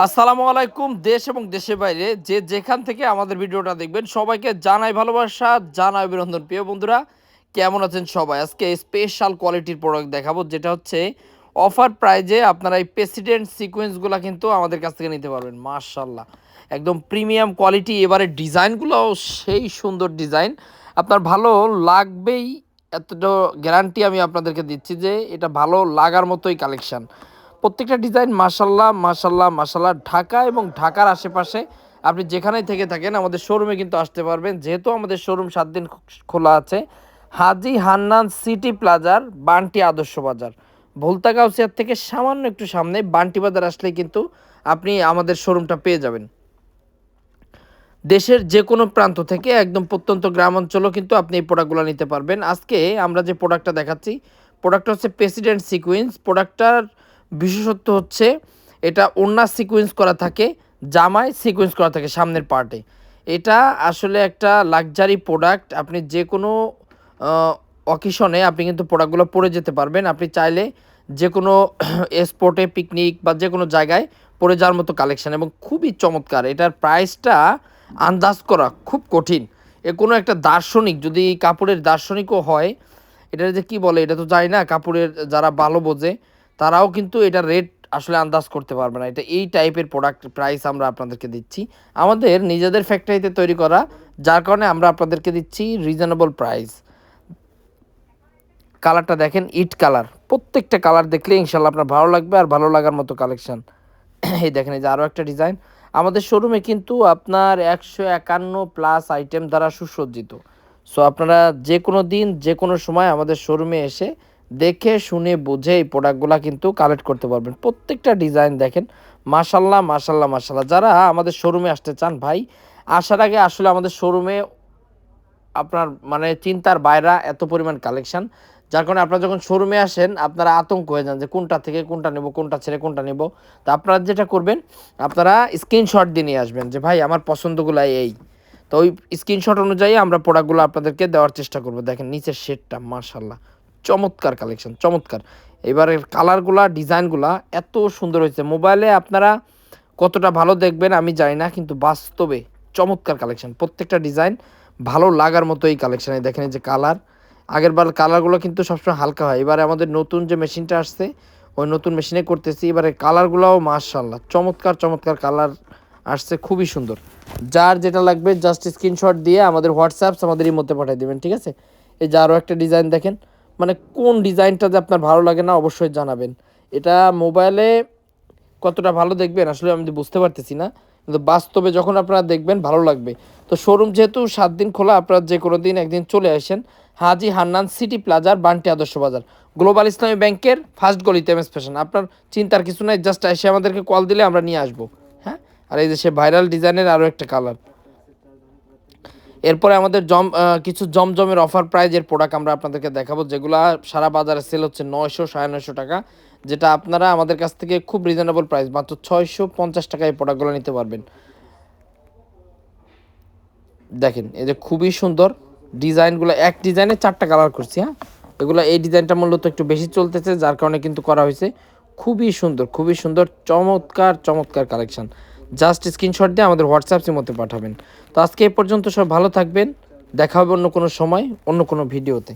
আসসালামু আলাইকুম, দেশ এবং দেশের বাইরে যে যেখান থেকে আমাদের ভিডিওটা দেখবেন, সবাইকে জানাই ভালোবাসা, জানাই অভিনন্দন। প্রিয় বন্ধুরা, কেমন আছেন সবাই? আজকে স্পেশাল কোয়ালিটির প্রোডাক্ট দেখাবো, যেটা হচ্ছে অফার প্রাইজে আপনারা এই প্রেসিডেন্ট সিকোয়েন্সগুলো কিন্তু আমাদের কাছ থেকে নিতে পারবেন মার্শাল্লাহ একদম প্রিমিয়াম কোয়ালিটি এবারে ডিজাইনগুলোও সেই সুন্দর ডিজাইন। আপনার ভালো লাগবেই, এতটা গ্যারান্টি আমি আপনাদেরকে দিচ্ছি যে এটা ভালো লাগার মতোই কালেকশান প্রত্যেকটা ডিজাইন মাসাল্লাহ মাসাল্লাহ মাসাল্লাহ ঢাকা এবং ঢাকার আশেপাশে আপনি যেখানেই থেকে থাকেন, আমাদের শোরুমে কিন্তু আসতে পারবেন। যেহেতু আমাদের শোরুম সাত দিন খোলা আছে, হাজি হান্নান সিটি প্লাজার বান্টি আদর্শ বাজার। ভুলতা গাউসিয়ার থেকে সামান্য একটু সামনে, বান্টি বাজার আসলে কিন্তু আপনি আমাদের শোরুমটা পেয়ে যাবেন। দেশের যে কোনো প্রান্ত থেকে একদম প্রত্যন্ত গ্রাম অঞ্চলও কিন্তু আপনি এই প্রোডাক্টগুলো নিতে পারবেন। আজকে আমরা যে প্রোডাক্টটা দেখাচ্ছি প্রোডাক্টটা হচ্ছে প্রেসিডেন্ট সিকুয়েন্স প্রোডাক্টটার বিশেষত্ব হচ্ছে এটা ওনার সিকুয়েন্স করা থাকে, জামায় সিকুয়েন্স করা থাকে সামনের পার্টে এটা আসলে একটা লাক্সারি প্রোডাক্ট আপনি যে কোনো অকেশনে আপনি কিন্তু প্রোডাক্টগুলো পরে যেতে পারবেন। আপনি চাইলে যে কোনো স্পটে পিকনিক বা যে কোনো জায়গায় পরে যাওয়ার মতো কালেকশান এবং খুবই চমৎকার। এটার প্রাইসটা আন্দাজ করা খুব কঠিন। এ কোনো একটা দার্শনিক, যদি কাপড়ের দার্শনিকও হয় এটা যে কি বলে, এটা তো জানি না, কাপড়ের যারা ভালো বোঝে তারাও কিন্তু এটা রেট আসলে আন্দাজ করতে পারবে না। এটা এই টাইপের প্রোডাক্ট প্রাইস আমরা আপনাদেরকে দিচ্ছি। আমাদের নিজেদের ফ্যাক্টরিতে তৈরি করা, যার কারণে আমরা আপনাদেরকে দিচ্ছি রিজনেবল প্রাইস কালারটা দেখেন ইট কালার প্রত্যেকটা কালার দেখলে ইনশাল্লাহ আপনার ভালো লাগবে আর ভালো লাগার মতো কালেকশন এই দেখেন, এই যে আরও একটা ডিজাইন আমাদের শোরুমে কিন্তু আপনার একশো একান্ন প্লাস আইটেম দ্বারা সুসজ্জিত। সো আপনারা যে কোনো দিন যে কোনো সময় আমাদের শোরুমে এসে দেখে, শুনে, বুঝে এই প্রোডাক্টগুলো কিন্তু কালেক্ট করতে পারবেন। প্রত্যেকটা ডিজাইন দেখেন মাশাল্লাহ মাশাল্লাহ মাশাল্লাহ যারা আমাদের শোরুমে আসতে চান ভাই, আসার আগে আসলে আমাদের শোরুমে আপনার মানে চিন্তার বাইরা এত পরিমাণ কালেকশান যার কারণে আপনারা যখন শোরুমে আসেন, আপনারা আতঙ্ক হয়ে যান যে কোনটা থেকে কোনটা নেব, কোনটা ছেড়ে কোনটা নেব। তো আপনারা যেটা করবেন, আপনারা স্ক্রিনশট দিয়ে নিয়ে আসবেন যে, ভাই, আমার পছন্দগুলো এই। তো ওই স্ক্রিনশট অনুযায়ী আমরা প্রোডাক্টগুলো আপনাদেরকে দেওয়ার চেষ্টা করব। দেখেন, নিচের শেডটা মার্শাল্লাহ চমৎকার কালেকশন চমৎকার। এবারের কালারগুলা ডিজাইনগুলা এত সুন্দর হয়েছে। মোবাইলে আপনারা কতটা ভালো দেখবেন আমি জানি না, কিন্তু বাস্তবে চমৎকার কালেকশন প্রত্যেকটা ডিজাইন ভালো লাগার মতো এই কালেকশানে দেখেন যে কালার আগের বার কালারগুলো কিন্তু সবসময় হালকা হয়। এবারে আমাদের নতুন যে মেশিনটা আসছে, ওই নতুন মেশিনে করতেছি। এবারে কালারগুলোও মার্শাল্লাহ চমৎকার চমৎকার কালার আসছে। খুবই সুন্দর। যার যেটা লাগবে জাস্ট স্ক্রিনশট দিয়ে আমাদের হোয়াটসঅ্যাপস আমাদের এই মধ্যে পাঠিয়ে দেবেন, ঠিক আছে? এই যে আরও একটা ডিজাইন দেখেন। মানে কোন ডিজাইনটা যে আপনার ভালো লাগে না অবশ্যই জানাবেন। এটা মোবাইলে কতটা ভালো দেখবেন আসলে আমি বুঝতে পারতেছি না। কিন্তু বাস্তবে যখন আপনারা দেখবেন ভালো লাগবে। তো শোরুম যেহেতু সাত দিন খোলা, আপনারা যে কোনো দিন একদিন চলে আসেন হাজি হান্নান সিটি প্লাজার বান্টি আদর্শ বাজার। গ্লোবাল ইসলামী ব্যাংকের ফার্স্ট গলিতে এম এস ফ্যাশন। আপনার চিন্তার কিছু নাই, জাস্ট এসে আমাদেরকে কল দিলে আমরা নিয়ে আসব। হ্যাঁ? আর এই যে সে ভাইরাল ডিজাইনের আরও একটা কালার এরপরে আমাদের জম কিছু জমজমের অফার প্রাইজের প্রোডাক্ট আমরা আপনাদেরকে দেখাবো, যেগুলো সারা বাজারে সেল হচ্ছে নয়শো, সাড়ে নয়শো টাকা, যেটা আপনারা আমাদের কাছ থেকে খুব রিজনেবল প্রাইস মাত্র ছয়শো পঞ্চাশ টাকায় এই প্রোডাক্টগুলো নিতে পারবেন। দেখেন, এই যে খুবই সুন্দর ডিজাইনগুলো এক ডিজাইনে চারটা কালার করছি হ্যাঁ? এগুলো, এই ডিজাইনটা মূলত একটু বেশি চলতেছে, যার কারণে কিন্তু করা হয়েছে খুবই সুন্দর খুবই সুন্দর, চমৎকার চমৎকার কালেকশন জাস্ট স্ক্রিনশট দিয়ে আমাদের হোয়াটসঅ্যাপের মধ্যে পাঠাবেন। তো আজকে এ পর্যন্ত সব ভালো থাকবেন। দেখা হবে অন্য কোনো সময়, অন্য কোনো ভিডিওতে।